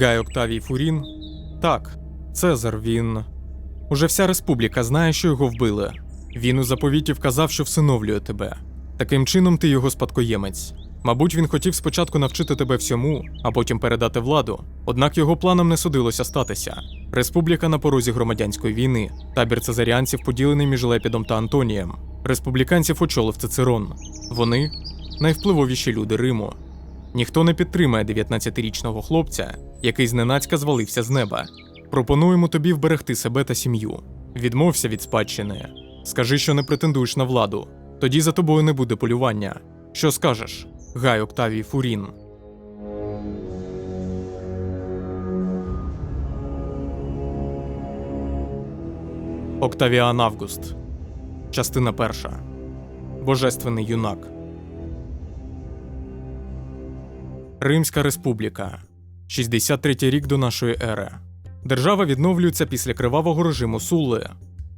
Гай Октавій Фурін? Так, Цезар він. Уже вся республіка знає, що його вбили. Він у заповіті вказав, що всиновлює тебе. Таким чином, ти його спадкоємець. Мабуть, він хотів спочатку навчити тебе всьому, а потім передати владу. Однак його планам не судилося статися. Республіка на порозі громадянської війни. Табір цезаріанців поділений між Лепідом та Антонієм. Республіканців очолив Цицерон. Вони найвпливовіші люди Риму. Ніхто не підтримає 19-річного хлопця, який зненацька звалився з неба. Пропонуємо тобі вберегти себе та сім'ю. Відмовся від спадщини. Скажи, що не претендуєш на владу. Тоді за тобою не буде полювання. Що скажеш? Гай Октавій Фурін. Октавіан Август. Частина перша. Божественний юнак. Римська Республіка. 63 рік до нашої ери. Держава відновлюється після кривавого режиму Сулли.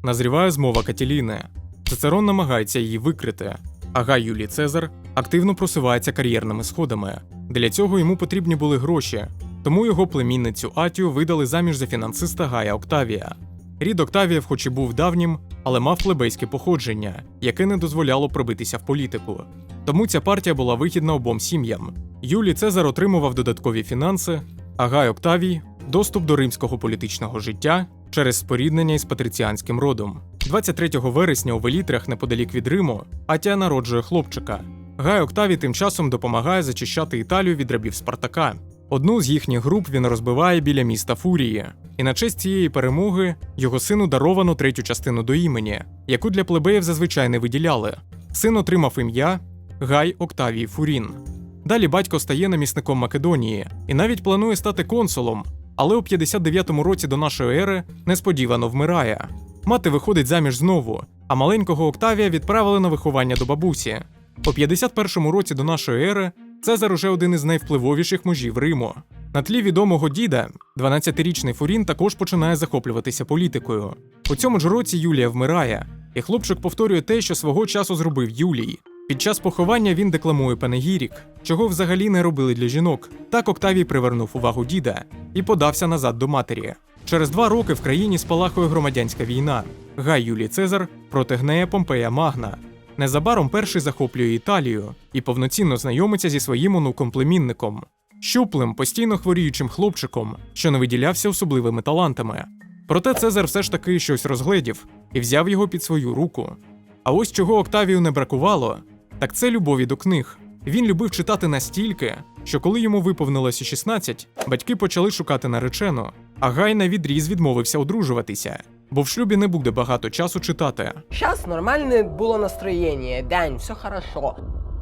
Назріває змова Катіліни. Цицерон намагається її викрити, а Гай Юлій Цезар активно просувається кар'єрними сходами. Для цього йому потрібні були гроші, тому його племінницю Атію видали заміж за фінансиста Гая Октавія. Рід Октавіїв, хоч і був давнім, але мав плебейське походження, яке не дозволяло пробитися в політику. Тому ця партія була вигідна обом сім'ям. Юлій Цезар отримував додаткові фінанси, а Гай Октавій доступ до римського політичного життя через споріднення із патриціанським родом. 23 вересня у Велітрях, неподалік від Риму, Атія народжує хлопчика. Гай Октавій тим часом допомагає зачищати Італію від рабів Спартака. Одну з їхніх груп він розбиває біля міста Фурії, і на честь цієї перемоги його сину даровано третю частину до імені, яку для плебеїв зазвичай не виділяли. Син отримав ім'я Гай Октавій Фурін. Далі батько стає намісником Македонії і навіть планує стати консулом, але у 59-му році до нашої ери несподівано вмирає. Мати виходить заміж знову, а маленького Октавія відправили на виховання до бабусі. У 51-му році до нашої ери Цезар уже один із найвпливовіших мужів Риму. На тлі відомого діда, 12-річний Фурін також починає захоплюватися політикою. У цьому ж році Юлія вмирає, і хлопчик повторює те, що свого часу зробив Юлій. Під час поховання він декламує панегірік, чого взагалі не робили для жінок. Так Октавій привернув увагу діда і подався назад до матері. Через два роки в країні спалахує громадянська війна. Гай Юлій Цезар проти гнея Помпея Магна. Незабаром перший захоплює Італію і повноцінно знайомиться зі своїм онуком-племінником, щуплим, постійно хворіючим хлопчиком, що не виділявся особливими талантами. Проте Цезар все ж таки щось розгледів і взяв його під свою руку. А ось чого Октавію не бракувало, так це любові до книг. Він любив читати настільки, що коли йому виповнилося 16, батьки почали шукати наречену, а Гай на відріз відмовився одружуватися, бо в шлюбі не буде багато часу читати. Сейчас нормальное было настроение, Дань, все хорошо.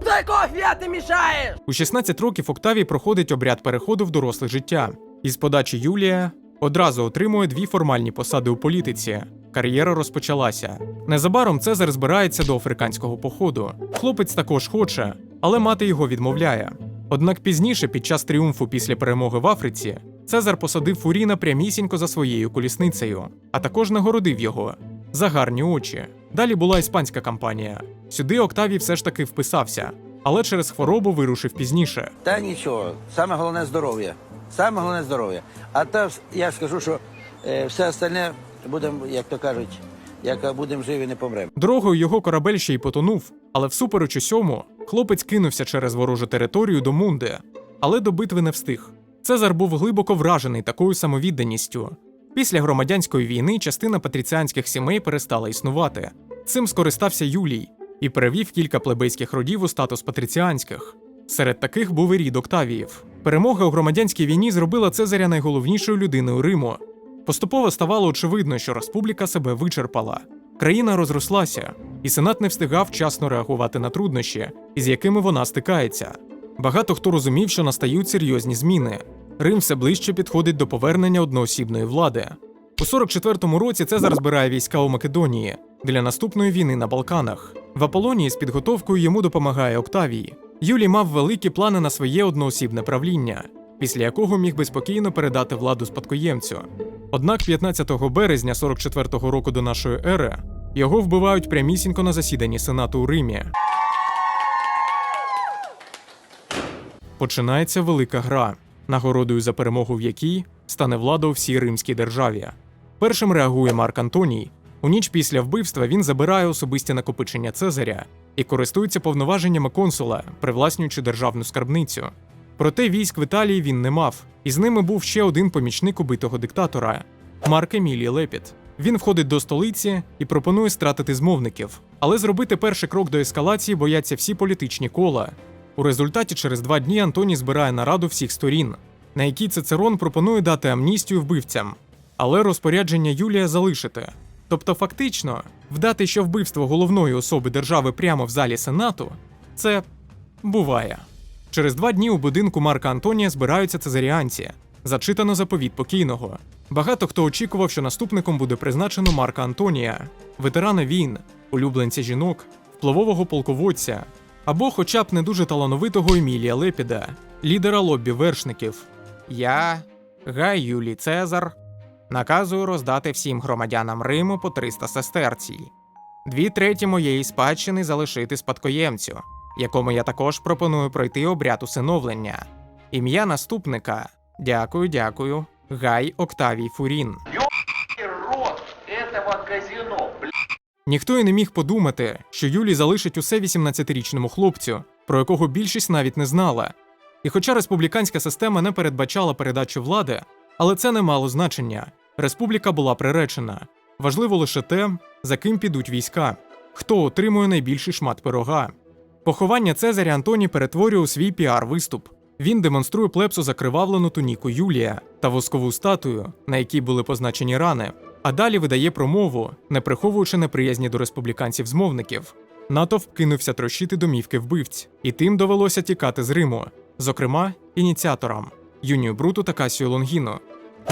Дай кофе, а ты мешаешь! У 16 років Октавій проходить обряд переходу в доросле життя. Із подачі Юлія одразу отримує дві формальні посади у політиці. Кар'єра розпочалася. Незабаром Цезар збирається до африканського походу. Хлопець також хоче, але мати його відмовляє. Однак пізніше, під час тріумфу після перемоги в Африці, Цезар посадив Фуріна прямісінько за своєю колісницею, а також нагородив його за гарні очі. Далі була іспанська кампанія. Сюди Октавій все ж таки вписався, але через хворобу вирушив пізніше. Та нічого, саме головне здоров'я. Саме головне здоров'я. А та я скажу, що е, все остальне будемо, як то кажуть, як будемо живі, не помремо. Дорогою його корабель ще й потонув, але всупереч усьому, хлопець кинувся через ворожу територію до Мунди, але до битви не встиг. Цезар був глибоко вражений такою самовідданістю. Після громадянської війни частина патріціанських сімей перестала існувати. Цим скористався Юлій і перевів кілька плебейських родів у статус патріціанських. Серед таких був і рід Октавіїв. Перемога у громадянській війні зробила Цезаря найголовнішою людиною Риму. Поступово ставало очевидно, що республіка себе вичерпала. Країна розрослася, і сенат не встигав вчасно реагувати на труднощі, із якими вона стикається. Багато хто розумів, що настають серйозні зміни. Рим все ближче підходить до повернення одноосібної влади. У 44-му році Цезар збирає війська у Македонії для наступної війни на Балканах. В Аполонії з підготовкою йому допомагає Октавій. Юлій мав великі плани на своє одноосібне правління, після якого міг би спокійно передати владу спадкоємцю. Однак 15 березня 44-го року до нашої ери його вбивають прямісінько на засіданні Сенату у Римі. Починається велика гра. нагородою за перемогу в якій стане влада у всій римській державі. Першим реагує Марк Антоній. У ніч після вбивства він забирає особисті накопичення Цезаря і користується повноваженнями консула, привласнюючи державну скарбницю. Проте військ в Італії він не мав, і з ними був ще один помічник убитого диктатора Марк Емілій Лепіт. Він входить до столиці і пропонує стратити змовників, але зробити перший крок до ескалації бояться всі політичні кола. У результаті через два дні Антоній збирає нараду всіх сторін, на якій Цицерон пропонує дати амністію вбивцям, але розпорядження Юлія залишити. Тобто, фактично, вдати, що вбивство головної особи держави прямо в залі Сенату це буває. Через два дні у будинку Марка Антонія збираються цезаріанці. Зачитано заповіт покійного. Багато хто очікував, що наступником буде призначено Марка Антонія, ветерана війн, улюбленця жінок, впливового полководця, або хоча б не дуже талановитого Емілія Лепіда, лідера лоббі вершників. Я, Гай Юлій Цезар, наказую роздати всім громадянам Риму по 300 сестерцій. Дві треті моєї спадщини залишити спадкоємцю, якому я також пропоную пройти обряд усиновлення. Ім'я наступника. Дякую, дякую. Гай Октавій Фурін. рот этого казино. Ніхто й не міг подумати, що Юлій залишить усе 18-річному хлопцю, про якого більшість навіть не знала. І хоча республіканська система не передбачала передачу влади, але це не мало значення. Республіка була приречена. Важливо лише те, за ким підуть війська, хто отримує найбільший шмат пирога. Поховання Цезаря Антоній перетворює у свій піар-виступ. Він демонструє плепсу закривавлену туніку Юлія та воскову статую, на якій були позначені рани, а далі видає промову, не приховуючи неприязні до республіканців-змовників. Натовп кинувся трощити домівки вбивць, і тим довелося тікати з Риму, зокрема, ініціаторам Юнію Бруту та Касію Лонгіно.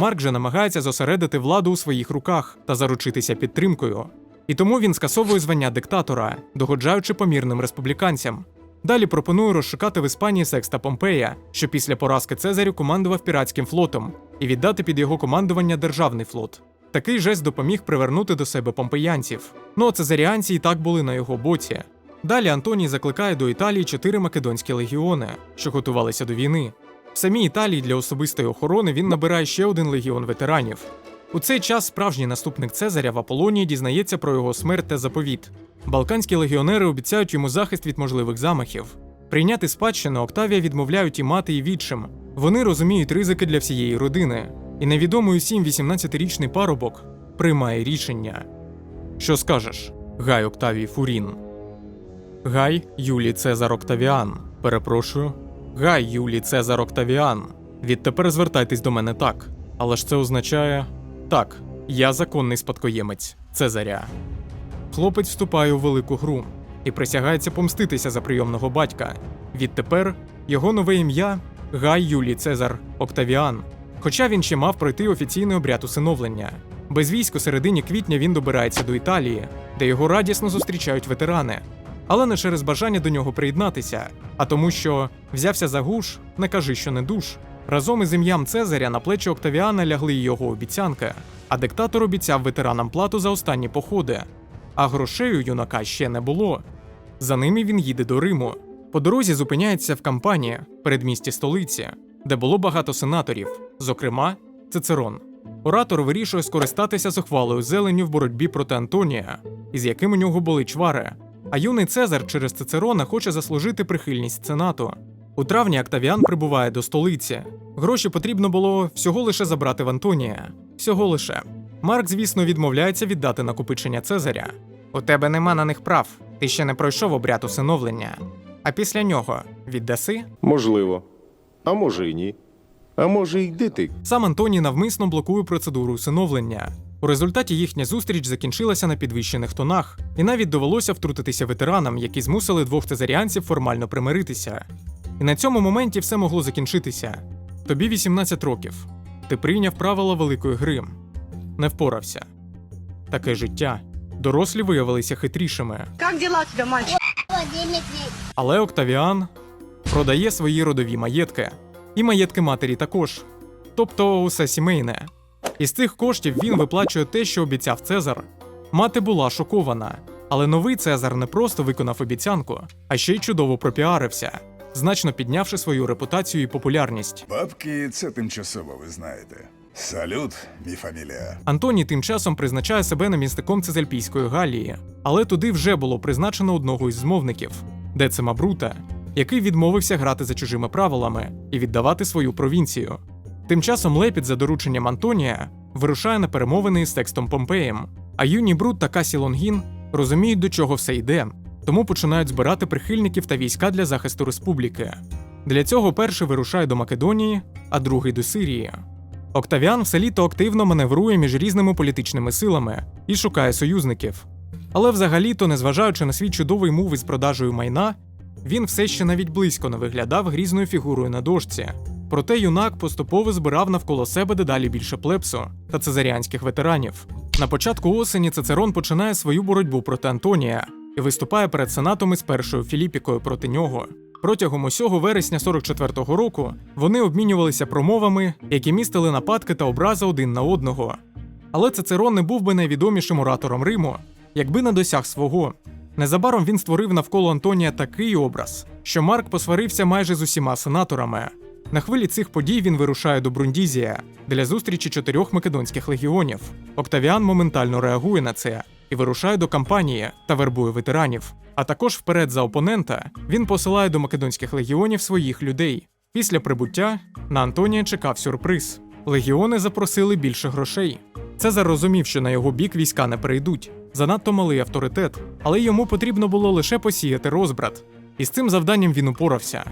Марк же намагається зосередити владу у своїх руках та заручитися підтримкою. І тому він скасовує звання диктатора, догоджаючи помірним республіканцям. Далі пропонує розшукати в Іспанії Секста Помпея, що після поразки Цезарю командував піратським флотом, і віддати під його командування державний флот. Такий жест допоміг привернути до себе помпеянців. Ну а цезаріанці і так були на його боці. Далі Антоній закликає до Італії чотири македонські легіони, що готувалися до війни. В самій Італії для особистої охорони він набирає ще один легіон ветеранів. У цей час справжній наступник Цезаря в Аполонії дізнається про його смерть та заповіт. Балканські легіонери обіцяють йому захист від можливих замахів. Прийняти спадщину Октавія відмовляють і мати, і відчим. Вони розуміють ризики для всієї родини, і невідомий усім 18-річний парубок приймає рішення. Що скажеш, Гай Октавій Фурін? Гай Юлій Цезар Октавіан. Перепрошую. Гай Юлій Цезар Октавіан. Відтепер звертайтесь до мене так. Але ж це означає так, я законний спадкоємець Цезаря. Хлопець вступає у велику гру і присягається помститися за прийомного батька. Відтепер його нове ім'я Гай Юлій Цезар Октавіан. Хоча він ще мав пройти офіційний обряд усиновлення. Без військ у середині квітня він добирається до Італії, де його радісно зустрічають ветерани. Але не через бажання до нього приєднатися, а тому, що взявся за гуш, не кажи, що не душ. Разом із ім'ям Цезаря на плечі Октавіана лягли й його обіцянки, а диктатор обіцяв ветеранам плату за останні походи. А грошей у юнака ще не було. За ними він їде до Риму. По дорозі зупиняється в кампанії, передмісті столиці, де було багато сенаторів, зокрема Цицерон. Оратор вирішує скористатися зухвалою зеленню в боротьбі проти Антонія, із яким у нього були чвари. А юний Цезар через Цицерона хоче заслужити прихильність Сенату. У травні Октавіан прибуває до столиці. Гроші потрібно було всього лише забрати в Антонія. Всього лише. Марк, звісно, відмовляється віддати накопичення Цезаря. У тебе нема на них прав, ти ще не пройшов обряд усиновлення. А після нього віддаси? Можливо. А може й ні. А може й дити. Сам Антоній навмисно блокує процедуру усиновлення. У результаті їхня зустріч закінчилася на підвищених тонах, і навіть довелося втрутитися ветеранам, які змусили двох цезаріанців формально примиритися. І на цьому моменті все могло закінчитися. Тобі 18 років. Ти прийняв правила великої гри. Не впорався. Таке життя. Дорослі виявилися хитрішими. Как дела у тебя, мальчик? Але Октавіан продає свої родові маєтки, і маєтки матері також, тобто усе сімейне. Із цих коштів він виплачує те, що обіцяв Цезар. Мати була шокована, але новий Цезар не просто виконав обіцянку, а ще й чудово пропіарився. Значно піднявши свою репутацію і популярність. Бабки це тимчасово, ви знаєте. Салют, мій фамілія. Антоній тим часом призначає себе намісником Цезальпійської Галії, але туди вже було призначено одного із змовників Децима Брута, який відмовився грати за чужими правилами і віддавати свою провінцію. Тим часом Лепід за дорученням Антонія вирушає на перемовини із Секстом Помпеєм, а юні Брут та Касі Лонгін розуміють, до чого все йде, тому починають збирати прихильників та війська для захисту республіки. Для цього перший вирушає до Македонії, а другий до Сирії. Октавіан все літо активно маневрує між різними політичними силами і шукає союзників. Але взагалі-то, незважаючи на свій чудовий мув із продажею майна, він все ще навіть близько не виглядав грізною фігурою на дошці. Проте юнак поступово збирав навколо себе дедалі більше плепсу та цезаріанських ветеранів. На початку осені Цицерон починає свою боротьбу проти Антонія виступає перед сенатом із першою Філіпікою проти нього. Протягом усього вересня 44-го року вони обмінювалися промовами, які містили нападки та образи один на одного. Але Цицерон не був би найвідомішим оратором Риму, якби не досяг свого. Незабаром він створив навколо Антонія такий образ, що Марк посварився майже з усіма сенаторами. На хвилі цих подій він вирушає до Брундізія для зустрічі чотирьох македонських легіонів. Октавіан моментально реагує на це і вирушає до кампанії та вербує ветеранів. А також вперед за опонента він посилає до македонських легіонів своїх людей. Після прибуття на Антонія чекав сюрприз. Легіони запросили більше грошей. Цезар розумів, що на його бік війська не перейдуть. Занадто малий авторитет, але йому потрібно було лише посіяти розбрат. І з цим завданням він упорався.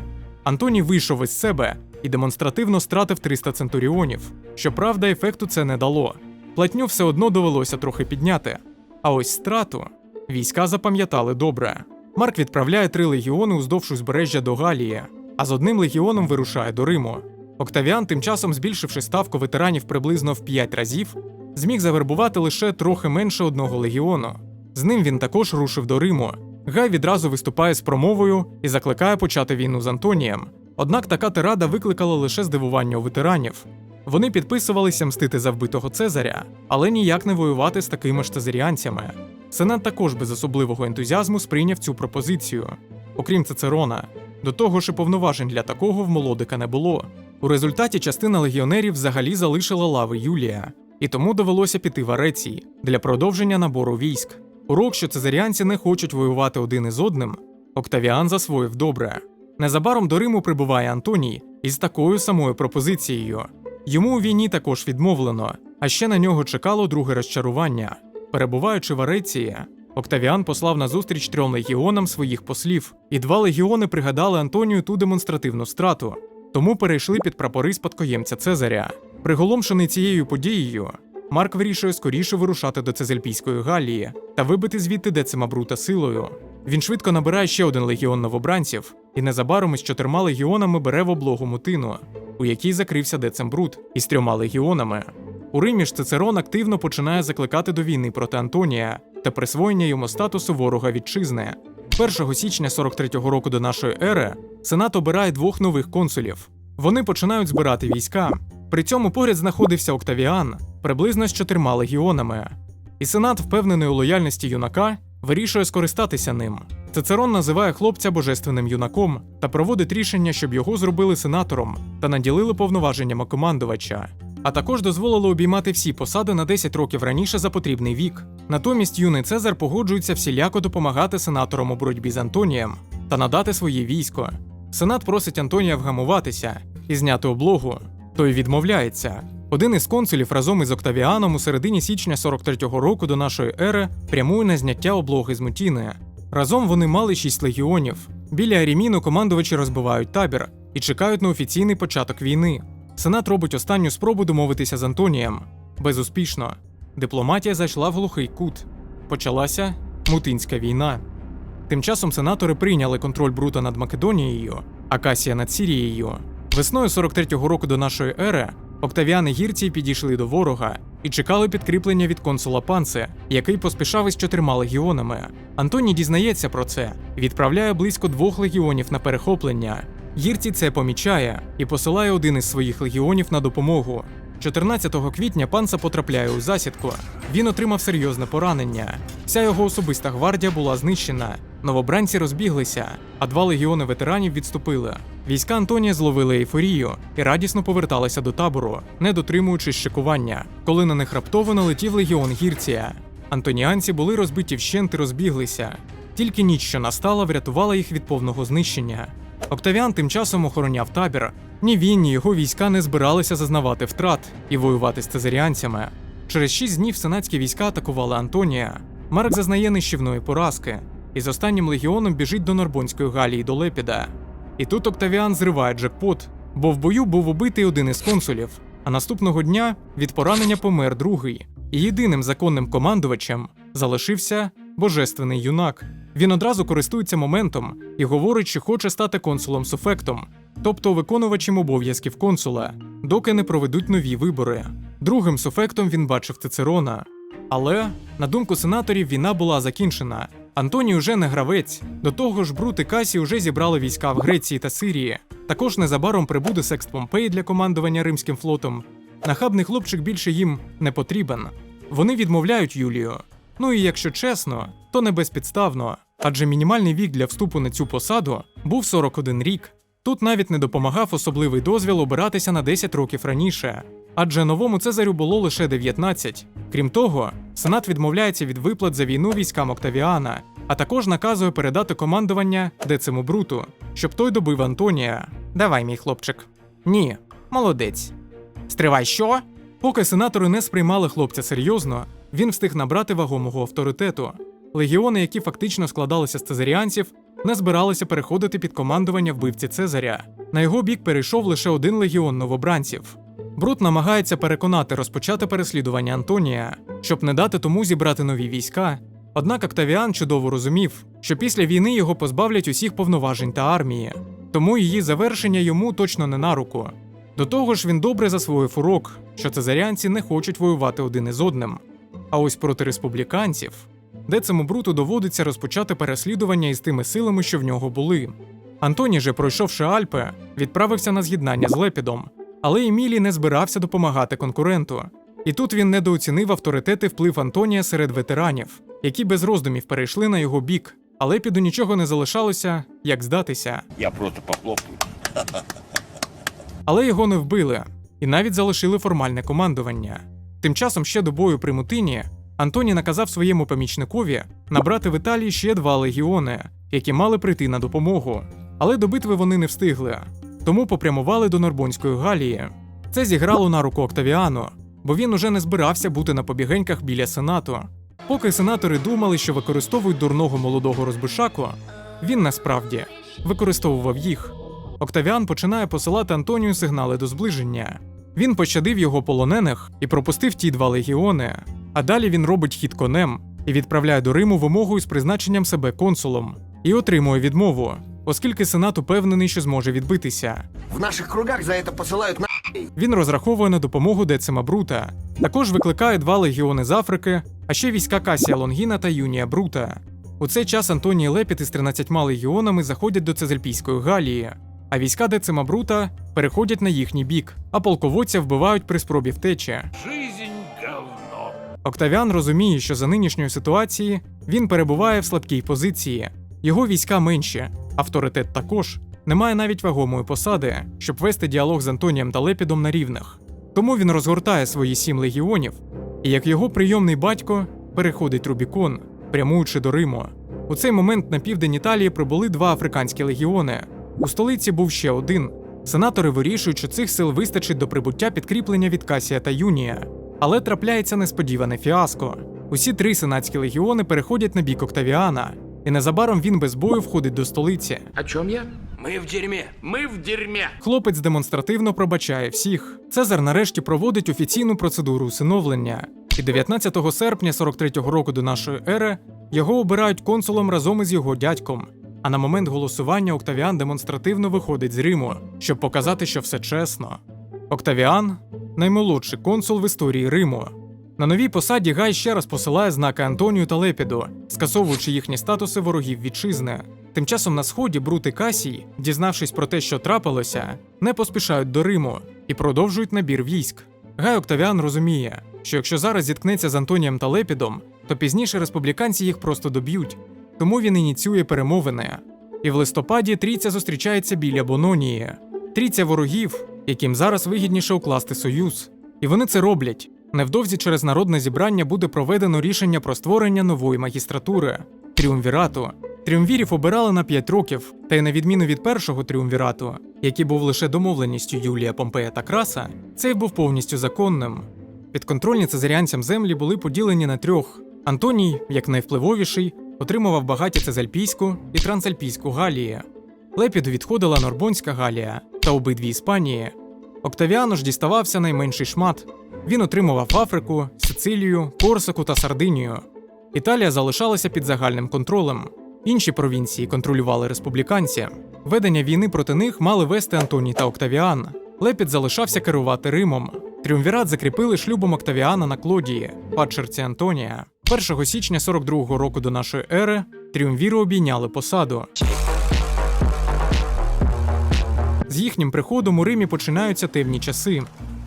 Антоній вийшов із себе і демонстративно стратив 300 центуріонів. Щоправда, ефекту це не дало. Платню все одно довелося трохи підняти. А ось страту війська запам'ятали добре. Марк відправляє три легіони уздовж узбережжя до Галії, а з одним легіоном вирушає до Риму. Октавіан, тим часом збільшивши ставку ветеранів приблизно в 5 разів, зміг завербувати лише трохи менше одного легіону. З ним він також рушив до Риму. Гай відразу виступає з промовою і закликає почати війну з Антонієм. Однак така тирада викликала лише здивування у ветеранів. Вони підписувалися мстити за вбитого Цезаря, але ніяк не воювати з такими ж цезаріанцями. Сенат також без особливого ентузіазму сприйняв цю пропозицію. Окрім Цицерона, до того ж і повноважень для такого в молодика не було. У результаті частина легіонерів взагалі залишила лави Юлія, і тому довелося піти в Арецій для продовження набору військ. Урок, що цезаріанці не хочуть воювати один із одним, Октавіан засвоїв добре. Незабаром до Риму прибуває Антоній із такою самою пропозицією. Йому у війні також відмовлено, а ще на нього чекало друге розчарування. Перебуваючи в Ареції, Октавіан послав на зустріч трьом легіонам своїх послів, і два легіони пригадали Антонію ту демонстративну страту, тому перейшли під прапори спадкоємця Цезаря. Приголомшений цією подією, Марк вирішує скоріше вирушати до Цезальпійської Галії та вибити звідти Децима Брута силою. Він швидко набирає ще один легіон новобранців і незабаром із чотирма легіонами бере в облогу Мутину, у якій закрився Децим Брут із трьома легіонами. У Римі ж Цицерон активно починає закликати до війни проти Антонія та присвоєння йому статусу ворога вітчизни. 1 січня 43-го року до нашої ери Сенат обирає двох нових консулів. Вони починають збирати війська. При цьому поряд знаходився Октавіан приблизно з чотирма легіонами. І Сенат, впевнений у лояльності юнака, вирішує скористатися ним. Цицерон називає хлопця божественним юнаком та проводить рішення, щоб його зробили сенатором та наділили повноваженнями командувача. А також дозволило обіймати всі посади на 10 років раніше за потрібний вік. Натомість юний Цезар погоджується всіляко допомагати сенаторам у боротьбі з Антонієм та надати своє військо. Сенат просить Антонія вгамуватися і зняти облогу. Той відмовляється. Один із консулів разом із Октавіаном у середині січня 43-го року до нашої ери прямує на зняття облоги з Мутіни. Разом вони мали шість легіонів. Біля Аріміну командувачі розбивають табір і чекають на офіційний початок війни. Сенат робить останню спробу домовитися з Антонієм. Безуспішно. Дипломатія зайшла в глухий кут. Почалася Мутинська війна. Тим часом сенатори прийняли контроль Брута над Македонією, а Касія над Сірією. Весною 43-го року до нашої ери Октавіани гірці підійшли до ворога і чекали підкріплення від консула Панце, який поспішав із чотирма легіонами. Антоній дізнається про це відправляє близько двох легіонів на перехоплення. Гірці це помічає і посилає один із своїх легіонів на допомогу. 14 квітня панца потрапляє у засідку. Він отримав серйозне поранення. Вся його особиста гвардія була знищена, Новобранці розбіглися, а два легіони ветеранів відступили. Війська Антонія зловили ейфорію і радісно поверталися до табору, не дотримуючись шикування, коли на них раптово налетів легіон Гірція. Антоніанці були розбиті вщент і розбіглися. Тільки ніч, що настала, врятувала їх від повного знищення. Октавіан тим часом охороняв табір. Ні він, ні його війська не збиралися зазнавати втрат і воювати з цезаріанцями. Через шість днів сенатські війська атакували Антонія. Марк зазнає нищівної поразки і з останнім легіоном біжить до Норбонської Галії до Лепіда. І тут Октавіан зриває джекпот, бо в бою був убитий один із консулів, а наступного дня від поранення помер другий. І єдиним законним командувачем залишився божественний юнак. Він одразу користується моментом і говорить, що хоче стати консулом суфектом, тобто виконувачем обов'язків консула, доки не проведуть нові вибори. Другим суфектом він бачив Цицерона. Але, на думку сенаторів, війна була закінчена. Антоній уже не гравець. До того ж, Брут і Касі вже зібрали війська в Греції та Сирії. Також незабаром прибуде Секст Помпей для командування римським флотом. Нахабний хлопчик більше їм не потрібен. Вони відмовляють Юлію. Ну і якщо чесно, то не безпідставно, адже мінімальний вік для вступу на цю посаду був 41 рік. Тут навіть не допомагав особливий дозвіл обиратися на 10 років раніше, адже новому Цезарю було лише 19. Крім того, Сенат відмовляється від виплат за війну військам Октавіана, а також наказує передати командування Дециму Бруту, щоб той добив Антонія. Давай, мій хлопчик. Ні, молодець. Стривай, що? Поки сенатори не сприймали хлопця серйозно, він встиг набрати вагомого авторитету. Легіони, які фактично складалися з цезаріанців, не збиралися переходити під командування вбивці Цезаря. На його бік перейшов лише один легіон новобранців. Брут намагається переконати розпочати переслідування Антонія, щоб не дати тому зібрати нові війська. Однак Октавіан чудово розумів, що після війни його позбавлять усіх повноважень та армії, тому її завершення йому точно не на руку. До того ж, він добре засвоїв урок, що цезарянці не хочуть воювати один із одним. А ось проти республіканців, де цьому бруту доводиться розпочати переслідування із тими силами, що в нього були. Антоній же, пройшовши Альпи, відправився на з'єднання з Лепідом, але Емілій не збирався допомагати конкуренту. І тут він недооцінив авторитет і вплив Антонія серед ветеранів, які без роздумів перейшли на його бік, а Лепіду нічого не залишалося, як здатися. Я просто похлопаю. Але його не вбили і навіть залишили формальне командування. Тим часом ще до бою при Мутині Антоній наказав своєму помічникові набрати в Італії ще два легіони, які мали прийти на допомогу. Але до битви вони не встигли, тому попрямували до Норбонської Галії. Це зіграло на руку Октавіану, бо він уже не збирався бути на побігеньках біля сенату. Поки сенатори думали, що використовують дурного молодого розбишаку, він насправді використовував їх. Октавіан починає посилати Антонію сигнали до зближення. Він пощадив його полонених і пропустив ті два легіони. А далі він робить хід конем і відправляє до Риму вимогу із призначенням себе консулом і отримує відмову, оскільки сенат упевнений, що зможе відбитися. В наших кругах за это посылают на... Він розраховує на допомогу Децима Брута. Також викликає два легіони з Африки, а ще війська Касія Лонгіна та Юнія Брута. У цей час Антоній Лепіт із 13 легіонами заходять до Цезальпійської Галії, а війська Децима Брута переходять на їхній бік, а полководця вбивають при спробі втечі. Жизнь. Октавіан розуміє, що за нинішньої ситуації він перебуває в слабкій позиції. Його війська менші, авторитет також. Немає навіть вагомої посади, щоб вести діалог з Антонієм та Лепідом на рівних. Тому він розгортає свої сім легіонів, і як його прийомний батько переходить Рубікон, прямуючи до Риму. У цей момент на південь Італії прибули два африканські легіони. У столиці був ще один. Сенатори вирішують, що цих сил вистачить до прибуття підкріплення від Касія та Юнія. Але трапляється несподіване фіаско. Усі три сенатські легіони переходять на бік Октавіана, і незабаром він без бою входить до столиці. О чем я? Мы в дерьме. Мы в дерьме. Хлопець демонстративно пробачає всіх. Цезар нарешті проводить офіційну процедуру усиновлення. І 19 серпня 43-го року до нашої ери його обирають консулом разом із його дядьком. А на момент голосування Октавіан демонстративно виходить з Риму, щоб показати, що все чесно. Октавіан наймолодший консул в історії Риму. На новій посаді Гай ще раз посилає знаки Антонію та Лепіду, скасовуючи їхні статуси ворогів вітчизни. Тим часом на сході Брут і Касій, дізнавшись про те, що трапилося, не поспішають до Риму і продовжують набір військ. Гай Октавіан розуміє, що якщо зараз зіткнеться з Антонієм та Лепідом, то пізніше республіканці їх просто доб'ють. тому він ініціює перемовини. І в листопаді трійця зустрічається біля Бононії. Трійця ворогів, яким зараз вигідніше укласти союз. І вони це роблять. Невдовзі через народне зібрання буде проведено рішення про створення нової магістратури тріумвірату. Тріумвірів обирали на 5 років, та й на відміну від першого тріумвірату, який був лише домовленістю Юлія Помпея та Краса, цей був повністю законним. Підконтрольні цезаріанцям землі були поділені на трьох. Антоній, як найвпливовіший, отримував багаті Цезальпійську і Трансальпійську Галії. Лепіду відходила Норбонська Галія та обидві Іспанії. Октавіану ж діставався найменший шмат. Він отримував Африку, Сицилію, Корсику та Сардинію. Італія залишалася під загальним контролем. Інші провінції контролювали республіканці. Ведення війни проти них мали вести Антоній та Октавіан. Лепід залишався керувати Римом. Тріумвірат закріпили шлюбом Октавіана на Клодії, падчерці Антонія. 1 січня 42-го року до нашої ери тріумвіри обійняли посаду. З їхнім приходом у Римі починаються темні часи.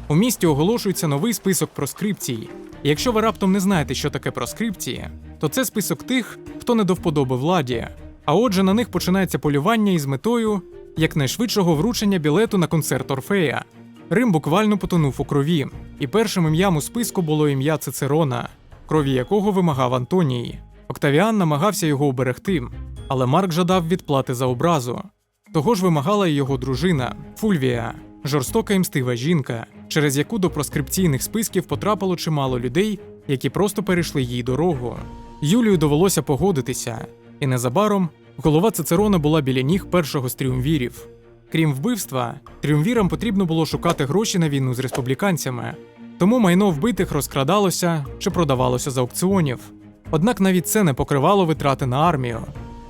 У місті оголошується новий список проскрипцій. Якщо ви раптом не знаєте, що таке проскрипції, то це список тих, хто не до вподоби владі. А отже, на них починається полювання із метою якнайшвидшого вручення білету на концерт Орфея. Рим буквально потонув у крові, і першим ім'ям у списку було ім'я Цицерона, крові якого вимагав Антоній. Октавіан намагався його уберегти, але Марк жадав відплати за образу. Того ж вимагала і його дружина Фульвія, жорстока і мстива жінка, через яку до проскрипційних списків потрапило чимало людей, які просто перейшли їй дорогу. Юлію довелося погодитися, і незабаром голова Цицерона була біля ніг першого з тріумвірів. Крім вбивства, тріумвірам потрібно було шукати гроші на війну з республіканцями, тому майно вбитих розкрадалося чи продавалося з аукціонів. Однак навіть це не покривало витрати на армію,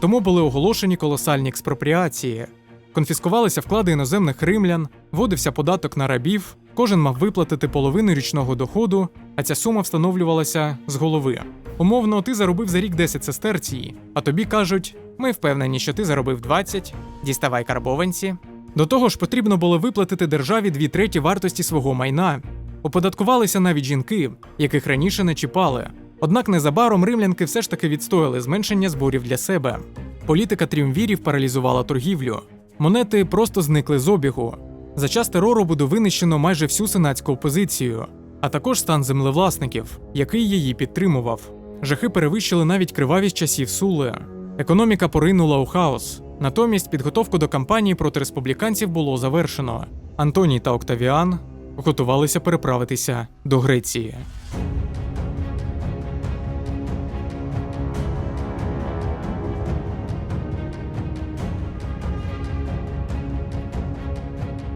тому були оголошені колосальні експропріації. Конфіскувалися вклади іноземних римлян, вводився податок на рабів, кожен мав виплатити половину річного доходу, а ця сума встановлювалася з голови. Умовно, ти заробив за рік 10 сестерцій, а тобі кажуть: ми впевнені, що ти заробив 20, діставай карбованці. До того ж, потрібно було виплатити державі дві треті вартості свого майна. Оподаткувалися навіть жінки, яких раніше не чіпали. Однак незабаром римлянки все ж таки відстояли зменшення зборів для себе. Політика тріумвірів паралізувала торгівлю. Монети просто зникли з обігу. За час терору буде винищено майже всю сенатську опозицію, а також стан землевласників, який її підтримував. Жахи перевищили навіть кривавість часів Сули. Економіка поринула у хаос. Натомість підготовку до кампанії проти республіканців було завершено. Антоній та Октавіан готувалися переправитися до Греції.